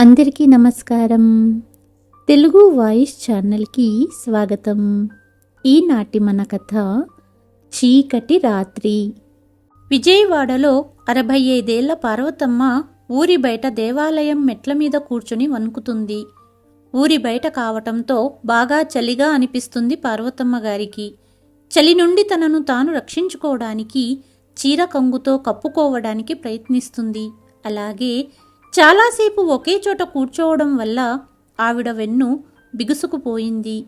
అందరికీ నమస్కారం. తెలుగు వాయిస్ ఛానల్కి స్వాగతం. ఈనాటి మన కథ చీకటి రాత్రి. విజయవాడలో అరవై ఐదేళ్ళ పార్వతమ్మ ఊరి బయట దేవాలయం మెట్ల మీద కూర్చుని వణుకుతుంది. ఊరి బయట కావటంతో బాగా చలిగా అనిపిస్తుంది పార్వతమ్మ గారికి. చలి నుండి తనను తాను రక్షించుకోవడానికి చీర కంగుతో కప్పుకోవడానికి ప్రయత్నిస్తుంది. అలాగే చాలాసేపు ఒకే చోట కూర్చోవడం వల్ల ఆవిడ వెన్ను బిగుసుకుపోయింది.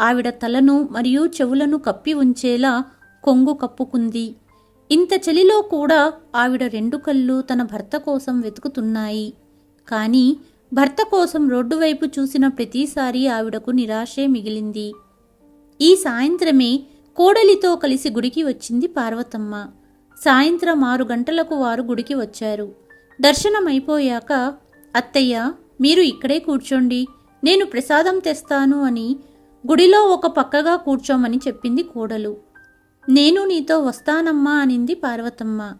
ఆవిడ తలను మరియు చెవులను కప్పి ఉంచేలా కొంగు కప్పుకుంది. ఇంత చలిలో కూడా ఆవిడ రెండు కళ్ళు తన భర్త కోసం వెతుకుతున్నాయి. కానీ భర్త కోసం రోడ్డు వైపు చూసిన ప్రతిసారి ఆవిడకు నిరాశే మిగిలింది. ఈ సాయంత్రమే కోడలితో కలిసి గుడికి వచ్చింది పార్వతమ్మ. సాయంత్రం ఆరు గంటలకు వారు గుడికి వచ్చారు. దర్శనం అయిపోయాక అత్తయ్య మీరు ఇక్కడే కూర్చోండి. నేను ప్రసాదం తెస్తాను అని గుడిలో ఒక పక్కగా కూర్చోమని చెప్పింది కోడలు. నేను నీతో వస్తానమ్మా అనింది పార్వతమ్మ.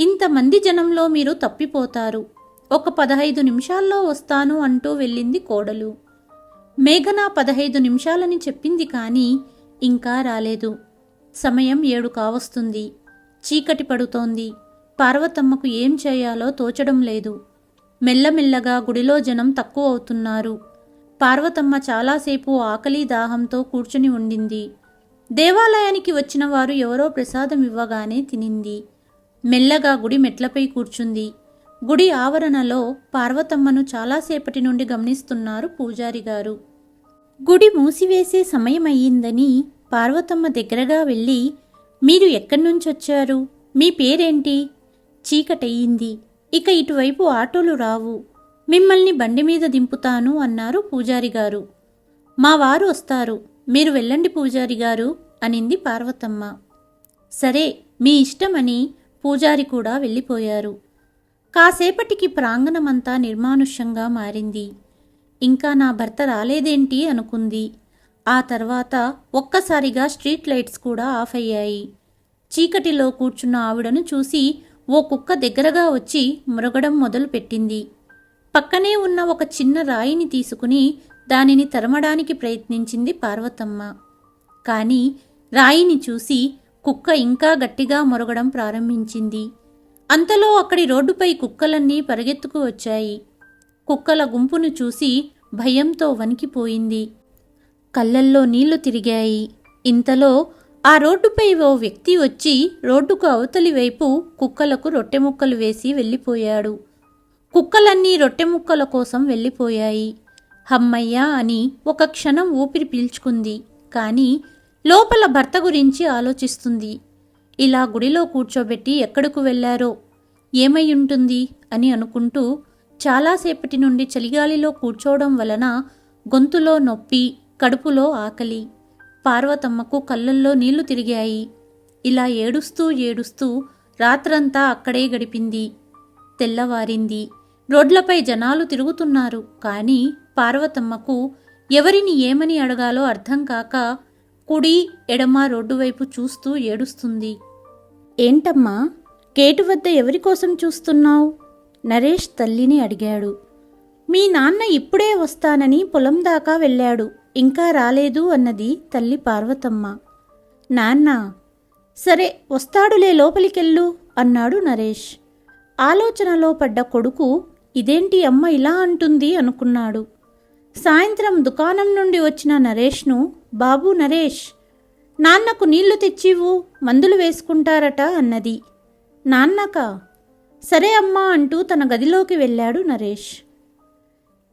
ఇంతమంది జనంలో మీరు తప్పిపోతారు. ఒక పదహైదు నిమిషాల్లో వస్తాను అంటూ వెళ్ళింది కోడలు. మేఘన పదహైదు నిమిషాలని చెప్పింది కానీ ఇంకా రాలేదు. సమయం ఏడు కావస్తుంది. చీకటి పడుతోంది. పార్వతమ్మకు ఏం చేయాలో తోచడం లేదు. మెల్లమెల్లగా గుడిలో జనం తక్కువ అవుతున్నారు పార్వతమ్మ చాలాసేపు ఆకలి దాహంతో కూర్చుని ఉండింది. దేవాలయానికి వచ్చిన వారు ఎవరో ప్రసాదం ఇవ్వగానే తినింది. మెల్లగా గుడి మెట్లపై కూర్చుంది. గుడి ఆవరణలో పార్వతమ్మను చాలాసేపటి నుండి గమనిస్తున్నారు పూజారి గారు. గుడి మూసివేసే సమయమయ్యిందని పార్వతమ్మ దగ్గరగా వెళ్ళి మీరు ఎక్కడి నుంచి వచ్చారు మీ పేరేంటి? చీకటయ్యింది ఇక ఇటువైపు ఆటోలు రావు. మిమ్మల్ని బండి మీద దింపుతాను అన్నారు పూజారి గారు మా వారు వస్తారు. మీరు వెళ్ళండి పూజారి గారు అనింది పార్వతమ్మ. సరే మీ ఇష్టమని పూజారి కూడా వెళ్ళిపోయారు. కాసేపటికి ప్రాంగణమంతా నిర్మానుష్యంగా మారింది. ఇంకా నా భర్త రాలేదేంటి అనుకుంది. ఆ తర్వాత ఒక్కసారిగా స్ట్రీట్ లైట్స్ కూడా ఆఫ్ అయ్యాయి. చీకటిలో కూర్చున్న ఆవిడను చూసి ఓ కుక్క దగ్గరగా వచ్చి మురగడం మొదలుపెట్టింది. పక్కనే ఉన్న ఒక చిన్న రాయిని తీసుకుని దానిని తరమడానికి ప్రయత్నించింది పార్వతమ్మ. కానీ రాయిని చూసి కుక్క ఇంకా గట్టిగా మొరగడం ప్రారంభించింది. అంతలో అక్కడి రోడ్డుపై కుక్కలన్నీ పరిగెత్తుకు వచ్చాయి. కుక్కల గుంపును చూసి భయంతో వణికిపోయింది. కళ్ళల్లో నీళ్ళు తిరిగాయి. ఇంతలో ఆ రోడ్డుపై ఓ వ్యక్తి వచ్చి రోడ్డుకు అవతలి వైపు కుక్కలకు రొట్టె ముక్కలు వేసి వెళ్ళిపోయాడు. కుక్కలన్నీ రొట్టె ముక్కల కోసం వెళ్ళిపోయాయి. హమ్మయ్యా అని ఒక క్షణం ఊపిరి పీల్చుకుంది. కానీ లోపల భర్త గురించి ఆలోచిస్తుంది. ఇలా గుడిలో కూర్చోబెట్టి ఎక్కడకు వెళ్ళారో ఏమై ఉంటుంది? అని అనుకుంటూ చాలాసేపటి నుండి చలిగాలిలో కూర్చోవడం వలన గొంతులో నొప్పి కడుపులో ఆకలి. పార్వతమ్మకు కళ్ళల్లో నీళ్ళు తిరిగాయి. ఇలా ఏడుస్తూ ఏడుస్తూ రాత్రంతా అక్కడే గడిపింది. తెల్లవారింది. రోడ్లపై జనాలు తిరుగుతున్నారు. కానీ పార్వతమ్మకు ఎవరిని ఏమని అడగాలో అర్థం కాక కుడి ఎడమ రోడ్డు వైపు చూస్తూ ఏడుస్తుంది. ఏంటమ్మా? గేటు వద్ద ఎవరి కోసం చూస్తున్నావు? నరేష్ తల్లిని అడిగాడు. మీ నాన్న ఇప్పుడే వస్తానని పొలం దాకా వెళ్ళాడు. ఇంకా రాలేదు అన్నది తల్లి పార్వతమ్మ. నాన్న సరే వస్తాడులే లోపలికెళ్ళు అన్నాడు నరేష్. ఆలోచనలో పడ్డ కొడుకు ఇదేంటి అమ్మ ఇలా అంటుంది అనుకున్నాడు. సాయంత్రం దుకాణం నుండి వచ్చిన నరేష్ను బాబు నరేష్ నాన్నకు నీళ్ళు తెచ్చివు మందులు వేసుకుంటారట అన్నది. నాన్నక సరే అమ్మా అంటూ తన గదిలోకి వెళ్ళాడు నరేష్.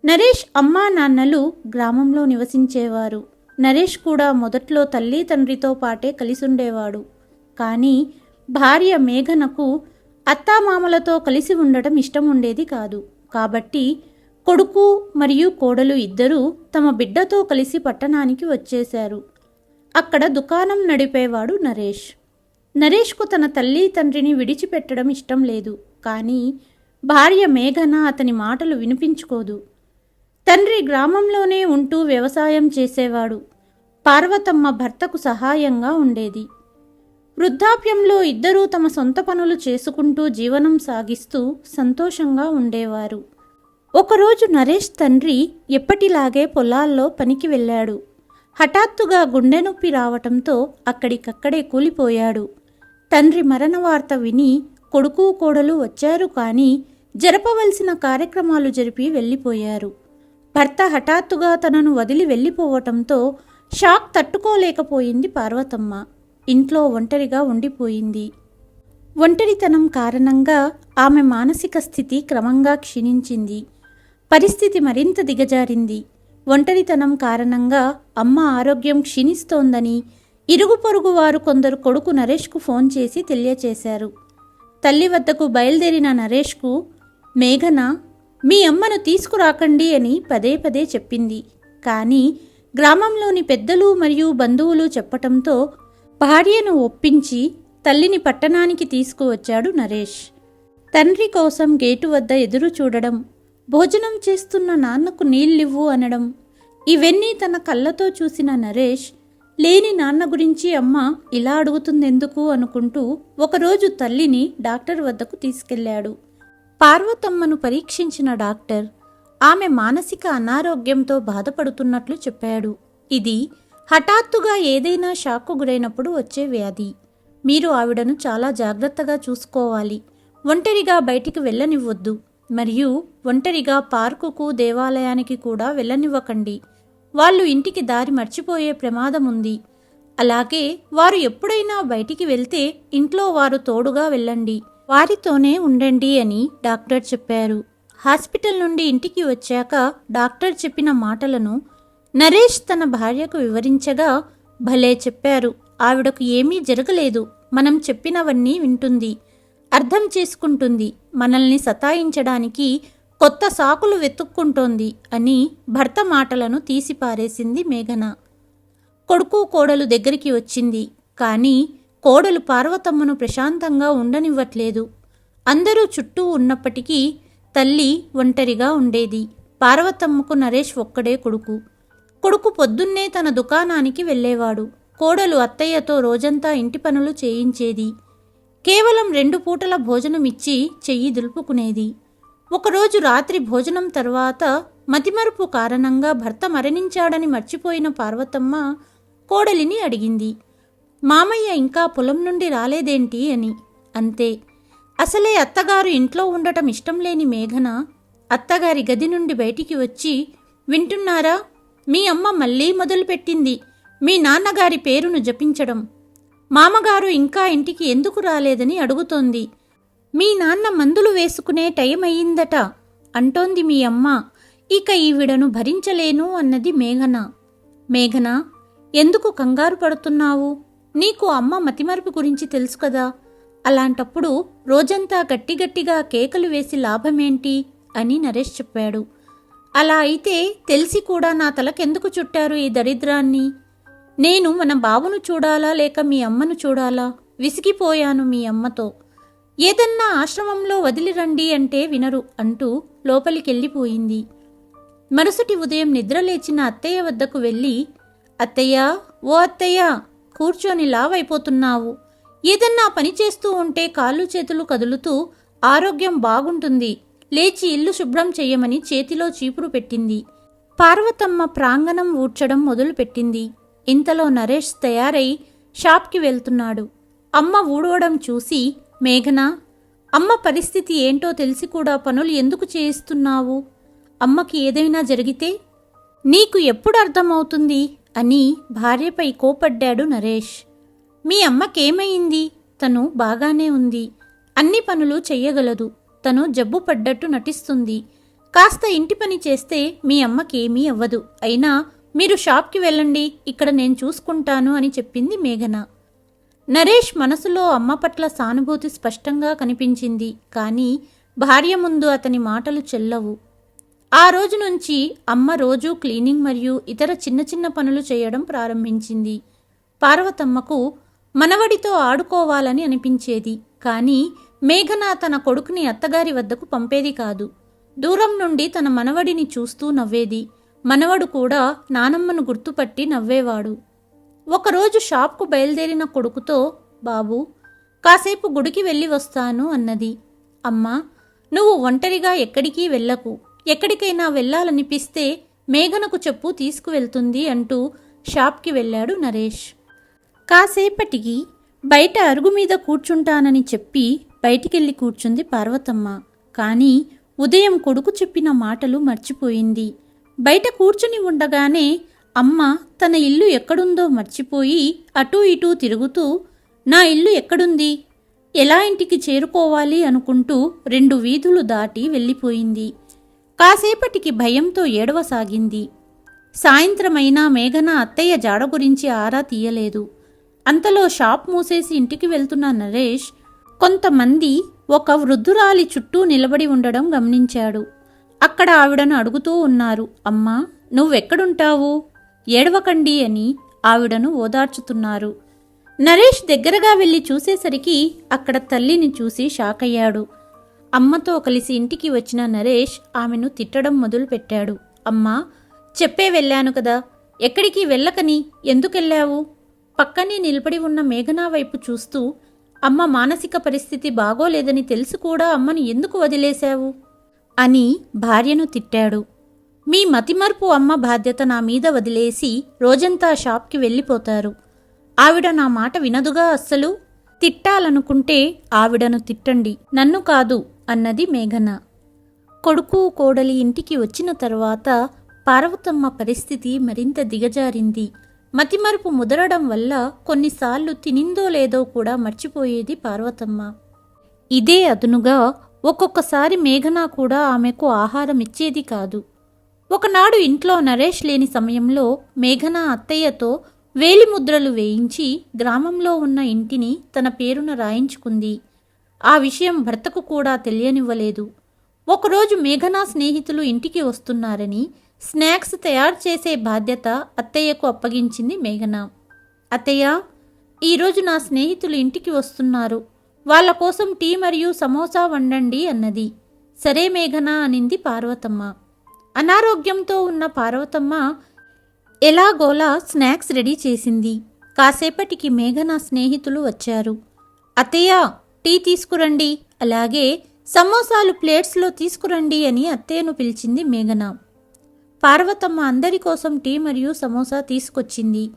నరేష్ అమ్మా నాన్నలు గ్రామంలో నివసించేవారు. నరేష్ కూడా మొదట్లో తల్లి తండ్రితో పాటే కలిసుండేవాడు. కానీ భార్య మేఘనకు అత్తామామలతో కలిసి ఉండటం ఇష్టం ఉండేది కాదు. కాబట్టి కొడుకు మరియు కోడలు ఇద్దరూ తమ బిడ్డతో కలిసి పట్టణానికి వచ్చేశారు. అక్కడ దుకాణం నడిపేవాడు నరేష్. నరేష్కు తన తల్లి తండ్రిని విడిచిపెట్టడం ఇష్టం లేదు. కానీ భార్య మేఘన అతని మాటలు వినిపించుకోదు. తండ్రి గ్రామంలోనే ఉంటూ వ్యవసాయం చేసేవాడు. పార్వతమ్మ భర్తకు సహాయంగా ఉండేది. వృద్ధాప్యంలో ఇద్దరూ తమ సొంత పనులు చేసుకుంటూ జీవనం సాగిస్తూ సంతోషంగా ఉండేవారు. ఒకరోజు నరేష్ తండ్రి ఎప్పటిలాగే పొలాల్లో పనికి వెళ్ళాడు. హఠాత్తుగా గుండె నొప్పి రావటంతో అక్కడికక్కడే కూలిపోయాడు. తండ్రి మరణ వార్త విని కొడుకు కోడలు వచ్చారు కానీ జరపవలసిన కార్యక్రమాలు జరిపి వెళ్ళిపోయారు. భర్త హఠాత్తుగా తనను వదిలి వెళ్ళిపోవటంతో షాక్ తట్టుకోలేకపోయింది పార్వతమ్మ. ఇంట్లో ఒంటరిగా ఉండిపోయింది. ఒంటరితనం కారణంగా ఆమె మానసిక స్థితి క్రమంగా క్షీణించింది. పరిస్థితి మరింత దిగజారింది. ఒంటరితనం కారణంగా అమ్మ ఆరోగ్యం క్షీణిస్తోందని ఇరుగు పొరుగు వారు కొందరు కొడుకు నరేష్కు ఫోన్ చేసి తెలియచేశారు. తల్లి వద్దకు బయలుదేరిన నరేష్కు మేఘన మీ అమ్మను తీసుకురాకండి అని పదే పదే చెప్పింది. కానీ గ్రామంలోని పెద్దలు మరియు బంధువులు చెప్పటంతో భార్యను ఒప్పించి తల్లిని పట్టణానికి తీసుకువచ్చాడు నరేష్. తండ్రి కోసం గేటు వద్ద ఎదురు చూడడం భోజనం చేస్తున్న నాన్నకు నీళ్ళివ్వు అనడం ఇవన్నీ తన కళ్ళతో చూసిన నరేష్ లేని నాన్న గురించి అమ్మ ఇలా అడుగుతుందెందుకు అనుకుంటూ ఒకరోజు తల్లిని డాక్టర్ వద్దకు తీసుకెళ్ళాడు పార్వతమ్మను పరీక్షించిన డాక్టర్ ఆమె మానసిక అనారోగ్యంతో బాధపడుతున్నట్లు చెప్పాడు. ఇది హఠాత్తుగా ఏదైనా షాక్కు గురైనప్పుడు వచ్చే వ్యాధి. మీరు ఆవిడను చాలా జాగ్రత్తగా చూసుకోవాలి. ఒంటరిగా బయటికి వెళ్ళనివ్వద్దు. మరియు ఒంటరిగా పార్కుకు దేవాలయానికి కూడా వెళ్ళనివ్వకండి. వాళ్ళు ఇంటికి దారి మర్చిపోయే ప్రమాదం ఉంది. అలాగే వారు ఎప్పుడైనా బయటికి వెళ్తే ఇంట్లో వారు తోడుగా వెళ్ళండి. వారితోనే ఉండండి అని డాక్టర్ చెప్పారు. హాస్పిటల్ నుండి ఇంటికి వచ్చాక డాక్టర్ చెప్పిన మాటలను నరేష్ తన భార్యకు వివరించగా భలే చెప్పారు. ఆవిడకు ఏమీ జరగలేదు. మనం చెప్పినవన్నీ వింటుంది. అర్థం చేసుకుంటుంది. మనల్ని సతాయించడానికి కొత్త సాకులు వెతుక్కుంటోంది అని భర్త మాటలను తీసిపారేసింది మేఘన. కొడుకు కోడలు దగ్గరికి వచ్చింది. కానీ కోడలు పార్వతమ్మను ప్రశాంతంగా ఉండనివ్వట్లేదు. అందరూ చుట్టూ ఉన్నప్పటికీ తల్లి ఒంటరిగా ఉండేది. పార్వతమ్మకు నరేష్ ఒక్కడే కొడుకు. కొడుకు పొద్దున్నే తన దుకాణానికి వెళ్ళేవాడు. కోడలు అత్తయ్యతో రోజంతా ఇంటి పనులు చేయించేది. కేవలం రెండు పూటల భోజనం ఇచ్చి చెయ్యి దులుపుకునేది. ఒకరోజు రాత్రి భోజనం తర్వాత మతిమరుపు కారణంగా భర్త మరణించాడని మర్చిపోయిన పార్వతమ్మ కోడలిని అడిగింది. మామయ్య ఇంకా పొలం నుండి రాలేదేంటి అని. అంతే. అసలే అత్తగారు ఇంట్లో ఉండటం ఇష్టం లేని మేఘన అత్తగారి గది నుండి బయటికి వచ్చి వింటున్నారా? మీ అమ్మ మళ్ళీ మొదలుపెట్టింది. మీ నాన్నగారి పేరును జపించడం. మామగారు ఇంకా ఇంటికి ఎందుకు రాలేదని అడుగుతోంది. మీ నాన్న మందులు వేసుకునే టైం అయ్యిందట అంటోంది మీ అమ్మ. ఇక ఈవిడను భరించలేను అన్నది మేఘన. మేఘన ఎందుకు కంగారు పడుతున్నావు? నీకు అమ్మ మతిమరుపు గురించి తెలుసు కదా? అలాంటప్పుడు రోజంతా గట్టిగట్టిగా కేకలు వేసి లాభమేంటి? అని నరేష్ చెప్పాడు. అలా అయితే తెలిసి కూడా నా తలకెందుకు చుట్టారు ఈ దరిద్రాన్ని? నేను మన బావును చూడాలా లేక మీ అమ్మను చూడాలా? విసిగిపోయాను మీ అమ్మతో. ఏదన్నా ఆశ్రమంలో వదిలిరండి అంటే వినరు అంటూ లోపలికెళ్ళిపోయింది. మరుసటి ఉదయం నిద్రలేచిన అత్తయ్య వద్దకు వెళ్ళి అత్తయ్య ఓ అత్తయ్య కూర్చొని లావైపోతున్నావు. ఏదన్నా పని చేస్తూ ఉంటే కాళ్ళు చేతులు కదులుతూ ఆరోగ్యం బాగుంటుంది. లేచి ఇల్లు శుభ్రం చెయ్యమని చేతిలో చీపురు పెట్టింది. పార్వతమ్మ ప్రాంగణం ఊడ్చడం మొదలుపెట్టింది. ఇంతలో నరేష్ తయారై షాప్కి వెళ్తున్నాడు. అమ్మ ఊడవడం చూసి మేఘన అమ్మ పరిస్థితి ఏంటో తెలిసి కూడా పనులు ఎందుకు చేయిస్తున్నావు? అమ్మకి ఏదైనా జరిగితే నీకు ఎప్పుడు అర్థమవుతుంది? అని భార్యపై కోపడ్డాడు నరేష్. మీ అమ్మకేమైంది? తను బాగానే ఉంది. అన్ని పనులు చెయ్యగలదు. తను జబ్బు పడ్డట్టు నటిస్తుంది. కాస్త ఇంటి పని చేస్తే మీ అమ్మకేమీ అవ్వదు. అయినా మీరు షాప్కి వెళ్ళండి. ఇక్కడ నేను చూసుకుంటాను అని చెప్పింది మేఘన. నరేష్ మనసులో అమ్మ పట్ల సానుభూతి స్పష్టంగా కనిపించింది. కానీ భార్య ముందు అతని మాటలు చెల్లవు. ఆ రోజు నుంచి అమ్మ రోజూ క్లీనింగ్ మరియు ఇతర చిన్న చిన్న పనులు చేయడం ప్రారంభించింది. పార్వతమ్మకు మనవడితో ఆడుకోవాలని అనిపించేది. కానీ మేఘన తన కొడుకుని అత్తగారి వద్దకు పంపేది కాదు. దూరం నుండి తన మనవడిని చూస్తూ నవ్వేది. మనవడు కూడా నానమ్మను గుర్తుపట్టి నవ్వేవాడు. ఒకరోజు షాప్కు బయలుదేరిన కొడుకుతో బాబు కాసేపు గుడికి వెళ్ళి వస్తాను అన్నది. అమ్మా నువ్వు ఒంటరిగా ఎక్కడికి వెళ్ళకు. ఎక్కడికైనా వెళ్ళాలనిపిస్తే మేఘనకు చెప్పు తీసుకువెళ్తుంది అంటూ షాప్కి వెళ్ళాడు నరేష్. కాసేపటికి బయట అరుగు మీద కూర్చుంటానని చెప్పి బయటికెళ్ళి కూర్చుంది పార్వతమ్మ. కానీ ఉదయం కొడుకు చెప్పిన మాటలు మర్చిపోయింది. బయట కూర్చుని ఉండగానే అమ్మ తన ఇల్లు ఎక్కడుందో మర్చిపోయి అటూ ఇటూ తిరుగుతూ నా ఇల్లు ఎక్కడుంది? ఎలా ఇంటికి చేరుకోవాలి? అనుకుంటూ రెండు వీధులు దాటి వెళ్ళిపోయింది. కాసేపటికి భయంతో ఏడవసాగింది. సాయంత్రమైనా మేఘన అత్తయ్య జాడ గురించి ఆరా తీయలేదు. అంతలో షాప్ మూసేసి ఇంటికి వెళ్తున్న నరేష్ కొంతమంది ఒక వృద్ధురాలి చుట్టూ నిలబడి ఉండడం గమనించాడు. అక్కడ ఆవిడను అడుగుతూ ఉన్నారు అమ్మా నువ్వెక్కడుంటావు? ఏడవకండి అని ఆవిడను ఓదార్చుతున్నారు. నరేష్ దగ్గరగా వెళ్ళి చూసేసరికి అక్కడ తల్లిని చూసి షాక్ అయ్యాడు అమ్మతో కలిసి ఇంటికి వచ్చిన నరేష్ ఆమెను తిట్టడం మొదలుపెట్టాడు. అమ్మా చెప్పే వెళ్ళాను కదా. ఎక్కడికి వెళ్ళకని? ఎందుకెళ్ళావు? పక్కనే నిలబడి ఉన్న మేఘనా వైపు చూస్తూ అమ్మ మానసిక పరిస్థితి బాగోలేదని తెలిసి కూడా అమ్మను ఎందుకు వదిలేశావు? అని భార్యను తిట్టాడు. మీ మతిమరుపు అమ్మ బాధ్యత నా మీద వదిలేసి రోజంతా షాప్కి వెళ్ళిపోతారు. ఆవిడ నా మాట వినదుగా అస్సలు? తిట్టాలనుకుంటే ఆవిడను తిట్టండి. నన్ను కాదు అన్నది మేఘన. కొడుకు కోడలి ఇంటికి వచ్చిన తర్వాత పార్వతమ్మ పరిస్థితి మరింత దిగజారింది. మతిమరుపు ముదరడం వల్ల కొన్నిసార్లు తినిందో లేదో కూడా మర్చిపోయేది పార్వతమ్మ. ఇదే అదునుగా ఒక్కొక్కసారి మేఘన కూడా ఆమెకు ఆహారం ఇచ్చేది కాదు. ఒకనాడు ఇంట్లో నరేష్ లేని సమయంలో మేఘన అత్తయ్యతో వేలిముద్రలు వేయించి గ్రామంలో ఉన్న ఇంటిని తన పేరున రాయించుకుంది. ఆ విషయం భర్తకు కూడా తెలియనివ్వలేదు. ఒకరోజు మేఘనా స్నేహితులు ఇంటికి వస్తున్నారని స్నాక్స్ తయారు చేసే బాధ్యత అత్తయ్యకు అప్పగించింది మేఘన. అత్తయ్య ఈరోజు నా స్నేహితులు ఇంటికి వస్తున్నారు. వాళ్ళ కోసం టీ మరియు సమోసా వండండి అన్నది. సరే మేఘన అనింది పార్వతమ్మ. అనారోగ్యంతో ఉన్న పార్వతమ్మ ఎలాగోలా స్నాక్స్ రెడీ చేసింది. కాసేపటికి మేఘన స్నేహితులు వచ్చారు. అత్తయ్య టీ తీసుకురండి. అలాగే సమోసాలు ప్లేట్స్లో తీసుకురండి అని అత్తయ్యను పిలిచింది మేఘన. పార్వతమ్మ అందరి కోసం టీ మరియు సమోసా తీసుకొచ్చింది.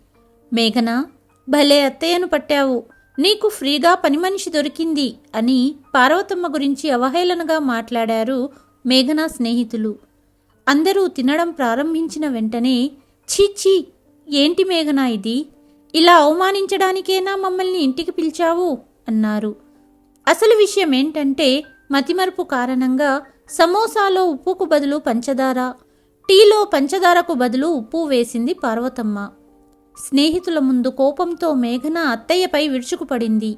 మేఘన భలే అత్తయ్యను పట్టావు. నీకు ఫ్రీగా పని మనిషి దొరికింది అని పార్వతమ్మ గురించి అవహేళనగా మాట్లాడారు మేఘన స్నేహితులు. అందరూ తినడం ప్రారంభించిన వెంటనే చీచీ ఏంటి మేఘన ఇది? ఇలా అవమానించడానికేనా మమ్మల్ని ఇంటికి పిలిచావు? అన్నారు. అసలు విషయం ఏంటంటే మతిమరుపు కారణంగా సమోసాలో ఉప్పుకు బదులు పంచదార టీలో పంచదారకు బదులు ఉప్పు వేసింది పార్వతమ్మ. స్నేహితుల ముందు కోపంతో మేఘన అత్తయ్యపై విరుచుకుపడింది.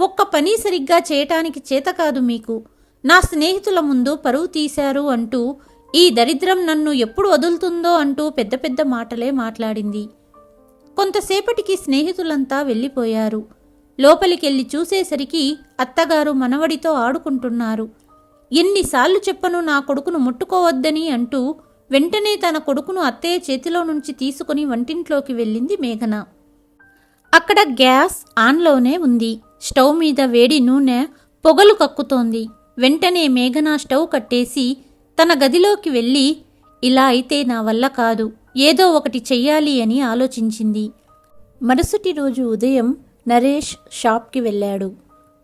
ఒక్క పని సరిగ్గా చేయటానికి చేత కాదు మీకు. నా స్నేహితుల ముందు పరువు తీశారు అంటూ ఈ దరిద్రం నన్ను ఎప్పుడు వదులుతుందో అంటూ పెద్ద పెద్ద మాటలే మాట్లాడింది. కొంతసేపటికి స్నేహితులంతా వెళ్ళిపోయారు. లోపలికెళ్ళి చూసేసరికి అత్తగారు మనవడితో ఆడుకుంటున్నారు. ఎన్నిసార్లు చెప్పను నా కొడుకును ముట్టుకోవద్దని అంటూ వెంటనే తన కొడుకును అత్తయ్య చేతిలో నుంచి తీసుకుని వంటింట్లోకి వెళ్ళింది మేఘన. అక్కడ గ్యాస్ ఆన్లోనే ఉంది. స్టవ్ మీద వేడి నూనె పొగలు కక్కుతోంది. వెంటనే మేఘన స్టవ్ కట్టేసి తన గదిలోకి వెళ్ళి ఇలా అయితే నా వల్ల కాదు. ఏదో ఒకటి చెయ్యాలి అని ఆలోచించింది. మరుసటి రోజు ఉదయం నరేష్ షాప్కి వెళ్ళాడు.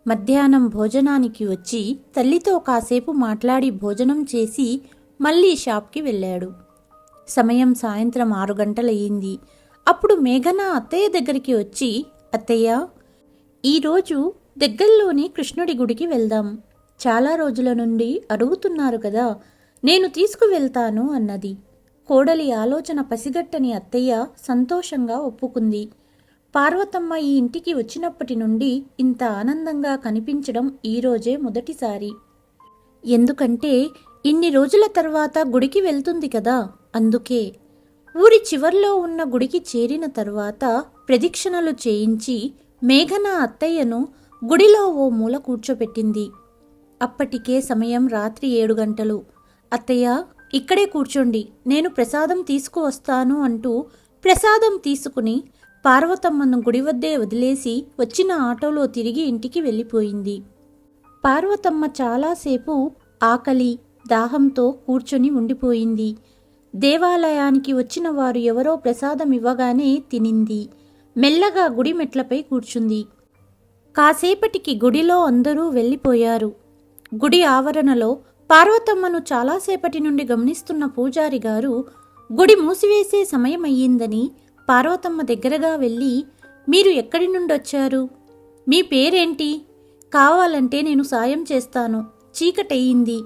మధ్యాహ్నం భోజనానికి వచ్చి తల్లితో కాసేపు మాట్లాడి భోజనం చేసి మళ్ళీ షాప్కి వెళ్ళాడు. సమయం సాయంత్రం ఆరు గంటలయ్యింది. అప్పుడు మేఘన అత్తయ్య దగ్గరికి వచ్చి అత్తయ్య ఈరోజు దగ్గరలోని కృష్ణుడి గుడికి వెళ్దాం. చాలా రోజుల నుండి అడుగుతున్నారు కదా నేను తీసుకువెళ్తాను అన్నది. కోడలి ఆలోచన పసిగట్టని అత్తయ్య సంతోషంగా ఒప్పుకుంది. పార్వతమ్మ ఈ ఇంటికి వచ్చినప్పటి నుండి ఇంత ఆనందంగా కనిపించడం ఈరోజే మొదటిసారి. ఎందుకంటే ఇన్ని రోజుల తర్వాత గుడికి వెళ్తుంది కదా అందుకే. ఊరి చివర్లో ఉన్న గుడికి చేరిన తర్వాత ప్రదక్షిణలు చేయించి మేఘన అత్తయ్యను గుడిలో ఓ మూల కూర్చోపెట్టింది. అప్పటికే సమయం రాత్రి ఏడు గంటలు. అత్తయ్య ఇక్కడే కూర్చోండి నేను ప్రసాదం తీసుకువస్తాను అంటూ ప్రసాదం తీసుకుని పార్వతమ్మను గుడి వద్దే వదిలేసి వచ్చిన ఆటోలో తిరిగి ఇంటికి వెళ్ళిపోయింది. పార్వతమ్మ చాలాసేపు ఆకలి దాహంతో కూర్చొని ఉండిపోయింది. దేవాలయానికి వచ్చిన వారు ఎవరో ప్రసాదం ఇవ్వగానే తినింది. మెల్లగా గుడి మెట్లపై కూర్చుంది. కాసేపటికి గుడిలో అందరూ వెళ్ళిపోయారు. గుడి ఆవరణలో పార్వతమ్మను చాలాసేపటి నుండి గమనిస్తున్న పూజారి గారు గుడి మూసివేసే సమయం అయ్యిందని పార్వతమ్మ దగ్గరగా వెళ్ళి మీరు ఎక్కడి నుండి వచ్చారు మీ పేరేంటి? కావాలంటే నేను సాయం చేస్తాను. చీకటయ్యింది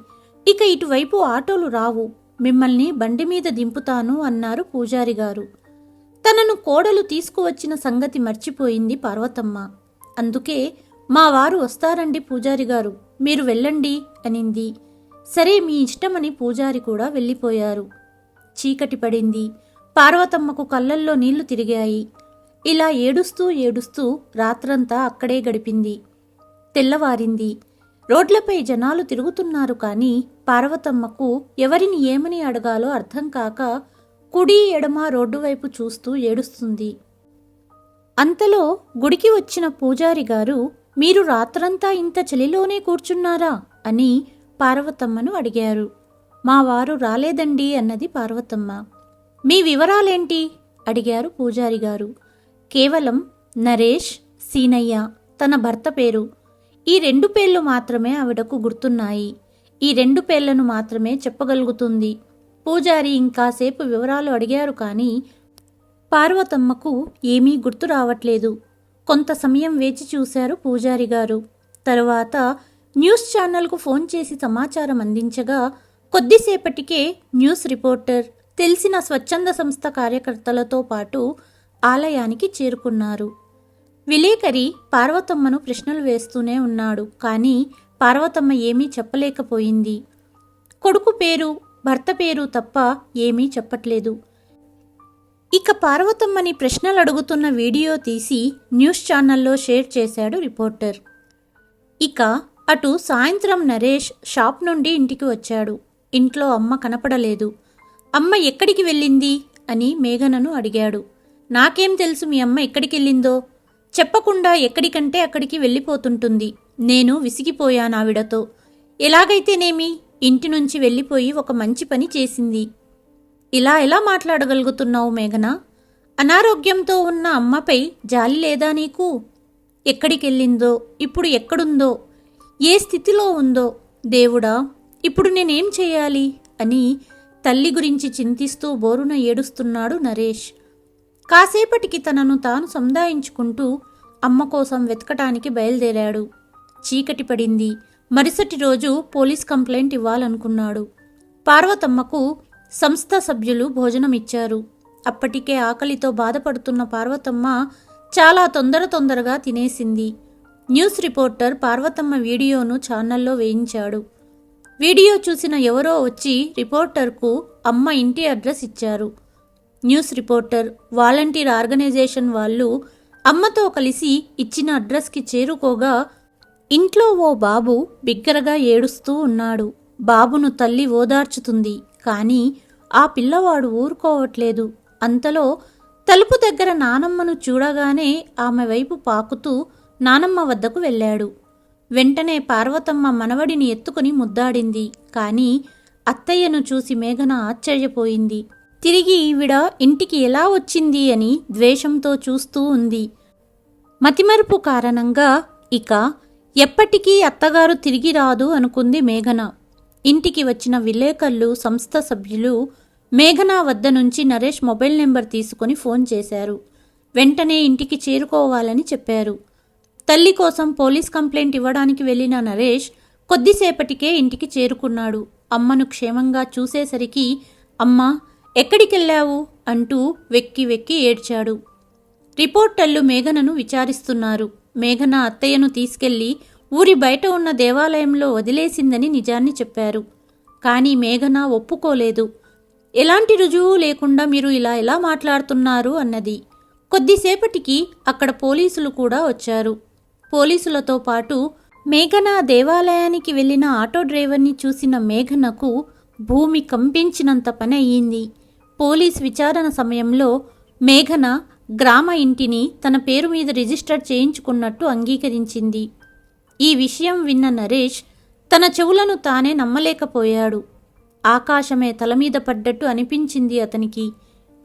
ఇక ఇటువైపు ఆటోలు రావు. మిమ్మల్ని బండి మీద దింపుతాను అన్నారు పూజారి గారు తనను కోడలు తీసుకువచ్చిన సంగతి మర్చిపోయింది పార్వతమ్మ. అందుకే మా వారు వస్తారండి పూజారి గారు మీరు వెళ్ళండి అనింది. సరే మీ ఇష్టమని పూజారి కూడా వెళ్ళిపోయారు. చీకటి పడింది. పార్వతమ్మకు కళ్ళల్లో నీళ్ళు తిరిగాయి. ఇలా ఏడుస్తూ ఏడుస్తూ రాత్రంతా అక్కడే గడిపింది. తెల్లవారింది. రోడ్లపై జనాలు తిరుగుతున్నారు కానీ పార్వతమ్మకు ఎవరిని ఏమని అడగాలో అర్థం కాక కుడి ఎడమ రోడ్డు వైపు చూస్తూ ఏడుస్తుంది. అంతలో గుడికి వచ్చిన పూజారి గారు మీరు రాత్రంతా ఇంత చలిలోనే కూర్చున్నారా? అని పార్వతమ్మను అడిగారు. మా వారు రాలేదండి అన్నది పార్వతమ్మ. మీ వివరాలేంటి? అడిగారు పూజారి గారు. కేవలం నరేష్ సీనయ్య తన భర్త పేరు. ఈ రెండు పేర్లు మాత్రమే ఆవిడకు గుర్తున్నాయి. ఈ రెండు పేర్లను మాత్రమే చెప్పగలుగుతుంది. పూజారి ఇంకాసేపు వివరాలు అడిగారు కానీ పార్వతమ్మకు ఏమీ గుర్తు రావట్లేదు. కొంత సమయం వేచి చూశారు పూజారి గారు. తరువాత న్యూస్ ఛానల్కు ఫోన్ చేసి సమాచారం అందించగా కొద్దిసేపటికే న్యూస్ రిపోర్టర్ తెలిసిన స్వచ్ఛంద సంస్థ కార్యకర్తలతో పాటు ఆలయానికి చేరుకున్నారు. విలేకరి పార్వతమ్మను ప్రశ్నలు వేస్తూనే ఉన్నాడు. కానీ పార్వతమ్మ ఏమీ చెప్పలేకపోయింది. కొడుకు పేరు భర్త పేరు తప్ప ఏమీ చెప్పట్లేదు. ఇక పార్వతమ్మని ప్రశ్నలు అడుగుతున్న వీడియో తీసి న్యూస్ ఛానల్లో షేర్ చేశాడు రిపోర్టర్. ఇక అటు సాయంత్రం నరేష్ షాప్ నుండి ఇంటికి వచ్చాడు. ఇంట్లో అమ్మ కనపడలేదు. అమ్మ ఎక్కడికి వెళ్ళింది? అని మేఘనను అడిగాడు. నాకేం తెలుసు మీ అమ్మ ఎక్కడికెళ్ళిందో చెప్పకుండా ఎక్కడికంటే అక్కడికి వెళ్ళిపోతుంటుంది. నేను విసిగిపోయాను ఆవిడతో ఎలాగైతేనేమి? ఇంటి నుంచి వెళ్ళిపోయి ఒక మంచి పని చేసింది. ఇలా ఎలా మాట్లాడగలుగుతున్నావు మేఘన? అనారోగ్యంతో ఉన్న అమ్మపై జాలి లేదా నీకు? ఎక్కడికెళ్ళిందో ఇప్పుడు ఎక్కడుందో? ఏ స్థితిలో ఉందో? దేవుడా ఇప్పుడు నేనేం చేయాలి? అని తల్లి గురించి చింతిస్తూ బోరున ఏడుస్తున్నాడు నరేష్. కాసేపటికి తనను తాను సముదాయించుకుంటూ అమ్మ కోసం వెతకటానికి బయలుదేరాడు. చీకటి పడింది. మరుసటి రోజు పోలీస్ కంప్లైంట్ ఇవ్వాలనుకున్నాడు. పార్వతమ్మకు సంస్థ సభ్యులు భోజనం ఇచ్చారు. అప్పటికే ఆకలితో బాధపడుతున్న పార్వతమ్మ చాలా తొందర తొందరగా తినేసింది. న్యూస్ రిపోర్టర్ పార్వతమ్మ వీడియోను ఛానల్లో వేయించాడు. వీడియో చూసిన ఎవరో వచ్చి రిపోర్టర్కు అమ్మ ఇంటి అడ్రస్ ఇచ్చారు. న్యూస్ రిపోర్టర్ వాలంటీర్ ఆర్గనైజేషన్ వాళ్ళు అమ్మతో కలిసి ఇచ్చిన అడ్రస్కి చేరుకోగా ఇంట్లో ఓ బాబు బిగ్గరగా ఏడుస్తూ ఉన్నాడు. బాబును తల్లి ఓదార్చుతుంది కానీ ఆ పిల్లవాడు ఊరుకోవట్లేదు. అంతలో తలుపు దగ్గర నానమ్మను చూడగానే ఆమె వైపు పాకుతూ నానమ్మ వద్దకు వెళ్ళాడు. వెంటనే పార్వతమ్మ మనవడిని ఎత్తుకుని ముద్దాడింది. కానీ అత్తయ్యను చూసి మేఘన ఆశ్చర్యపోయింది. తిరిగి ఈవిడ ఇంటికి ఎలా వచ్చింది అని ద్వేషంతో చూస్తూ ఉంది. మతిమరుపు కారణంగా ఇక ఎప్పటికీ అత్తగారు తిరిగి రాదు అనుకుంది మేఘన. ఇంటికి వచ్చిన విలేకరులు సంస్థ సభ్యులు మేఘన వద్ద నుంచి నరేష్ మొబైల్ నెంబర్ తీసుకుని ఫోన్ చేశారు. వెంటనే ఇంటికి చేరుకోవాలని చెప్పారు. తల్లి కోసం పోలీస్ కంప్లైంట్ ఇవ్వడానికి వెళ్ళిన నరేష్ కొద్దిసేపటికే ఇంటికి చేరుకున్నాడు. అమ్మను క్షేమంగా చూసేసరికి అమ్మా ఎక్కడికెళ్ళావు? అంటూ వెక్కి వెక్కి ఏడ్చాడు. రిపోర్టర్లు మేఘనను విచారిస్తున్నారు. మేఘన అత్తయ్యను తీసుకెళ్ళి ఊరి బయట ఉన్న దేవాలయంలో వదిలేసిందని నిజాన్ని చెప్పారు. కానీ మేఘన ఒప్పుకోలేదు. ఎలాంటి రుజువు లేకుండా మీరు ఇలా ఎలా మాట్లాడుతున్నారు? అన్నది. కొద్దిసేపటికి అక్కడ పోలీసులు కూడా వచ్చారు. పోలీసులతో పాటు మేఘన దేవాలయానికి వెళ్ళిన ఆటో డ్రైవర్ని చూసిన మేఘనకు భూమి కంపించినంత పని అయ్యింది. పోలీస్ విచారణ సమయంలో మేఘన గ్రామ ఇంటిని తన పేరు మీద రిజిస్టర్ చేయించుకున్నట్టు అంగీకరించింది. ఈ విషయం విన్న నరేష్ తన చెవులను తానే నమ్మలేకపోయాడు. ఆకాశమే తల మీద పడ్డట్టు అనిపించింది అతనికి.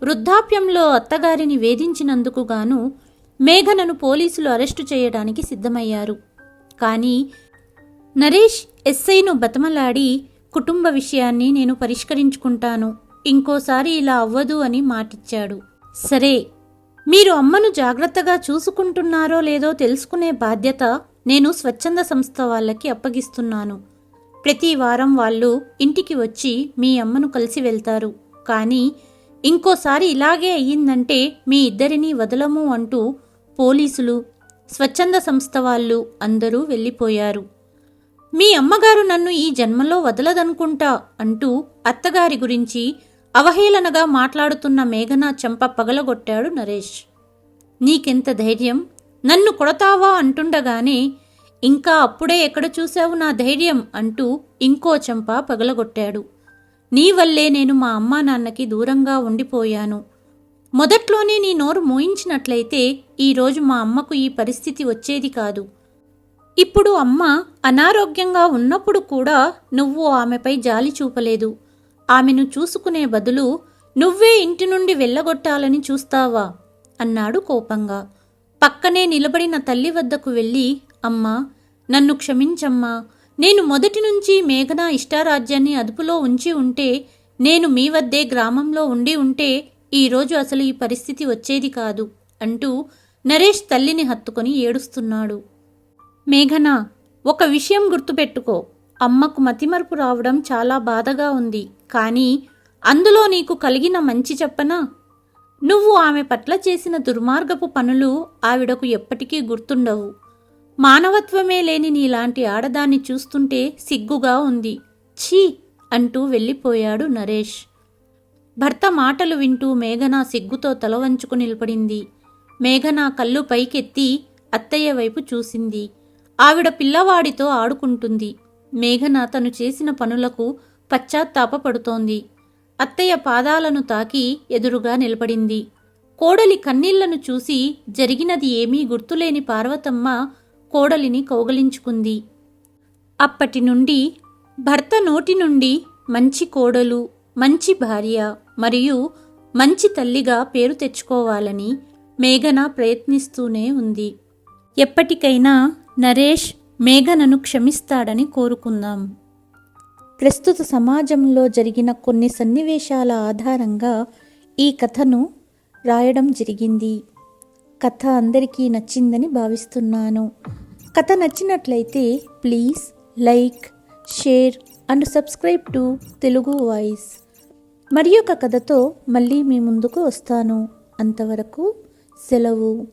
వృద్ధాప్యంలో అత్తగారిని వేధించినందుకు గాను మేఘనను పోలీసులు అరెస్టు చేయడానికి సిద్ధమయ్యారు. కానీ నరేష్ ఎస్ఐను బతమలాడి కుటుంబ విషయాన్ని నేను పరిష్కరించుకుంటాను. ఇంకోసారి ఇలా అవ్వదు అని మాటిచ్చాడు. సరే మీరు అమ్మను జాగ్రత్తగా చూసుకుంటున్నారో లేదో తెలుసుకునే బాధ్యత నేను స్వచ్ఛంద సంస్థ వాళ్ళకి అప్పగిస్తున్నాను. ప్రతి వారం వాళ్ళు ఇంటికి వచ్చి మీ అమ్మను కలిసి వెళ్తారు. కానీ ఇంకోసారి ఇలాగే అయ్యిందంటే మీ ఇద్దరిని వదలము అంటూ పోలీసులు స్వచ్ఛంద సంస్థ వాళ్ళు అందరూ వెళ్ళిపోయారు. మీ అమ్మగారు నన్ను ఈ జన్మలో వదలదనుకుంటా అంటూ అత్తగారి గురించి అవహేళనగా మాట్లాడుతున్న మేఘనా చెంప పగలగొట్టాడు నరేష్. నీకెంత ధైర్యం? నన్ను కొడతావా? అంటుండగానే ఇంకా అప్పుడే ఎక్కడ చూశావు నా ధైర్యం? అంటూ ఇంకో చెంప పగలగొట్టాడు. నీ వల్లే నేను మా అమ్మా నాన్నకి దూరంగా ఉండిపోయాను. మొదట్లోనే నీ నోరు మోయించినట్లయితే ఈరోజు మా అమ్మకు ఈ పరిస్థితి వచ్చేది కాదు. ఇప్పుడు అమ్మ అనారోగ్యంగా ఉన్నప్పుడు కూడా నువ్వు ఆమెపై జాలి చూపలేదు. ఆమెను చూసుకునే బదులు నువ్వే ఇంటి నుండి వెళ్ళగొట్టాలని చూస్తావా? అన్నాడు కోపంగా. పక్కనే నిలబడిన తల్లి వద్దకు వెళ్ళి అమ్మా నన్ను క్షమించమ్మా. నేను మొదటి నుంచి మేఘనా ఇష్టారాజ్యాన్ని అదుపులో ఉంచి ఉంటే నేను మీ వద్దే గ్రామంలో ఉండి ఉంటే ఈరోజు అసలు ఈ పరిస్థితి వచ్చేది కాదు అంటూ నరేష్ తల్లిని హత్తుకొని ఏడుస్తున్నాడు. మేఘన ఒక విషయం గుర్తుపెట్టుకో. అమ్మకు మతిమరుపు రావడం చాలా బాధగా ఉంది. కానీ అందులో నీకు కలిగిన మంచి చెప్పనా? నువ్వు ఆమె పట్ల చేసిన దుర్మార్గపు పనులు ఆవిడకు ఎప్పటికీ గుర్తుండవు. మానవత్వమే లేని నీలాంటి ఆడదాన్ని చూస్తుంటే సిగ్గుగా ఉంది. ఛీ! అంటూ వెళ్ళిపోయాడు నరేష్. భర్త మాటలు వింటూ మేఘన సిగ్గుతో తల వంచుకు నిలబడింది. మేఘన కళ్ళు పైకెత్తి అత్తయ్య వైపు చూసింది. ఆవిడ పిల్లవాడితో ఆడుకుంటుంది. మేఘన తను చేసిన పనులకు పశ్చాత్తాపపడుతోంది. అత్తయ్య పాదాలను తాకి ఎదురుగా నిలబడింది. కోడలి కన్నీళ్ళను చూసి జరిగినది ఏమీ గుర్తులేని పార్వతమ్మ కోడలిని కౌగలించుకుంది. అప్పటి నుండి భర్త నోటి నుండి మంచి కోడలు మంచి భార్య. మరియు మంచి తల్లిగా పేరు తెచ్చుకోవాలని మేఘన ప్రయత్నిస్తూనే ఉంది. ఎప్పటికైనా నరేష్ మేఘనను క్షమిస్తాడని కోరుకుందాం. ప్రస్తుత సమాజంలో జరిగిన కొన్ని సన్నివేశాల ఆధారంగా ఈ కథను రాయడం జరిగింది. కథ అందరికీ నచ్చిందని భావిస్తున్నాను. కథ నచ్చినట్లయితే please like share and subscribe to Telugu voice. మరి ఒక కథతో మళ్ళీ మీ ముందుకు వస్తాను. అంతవరకు సెలవు.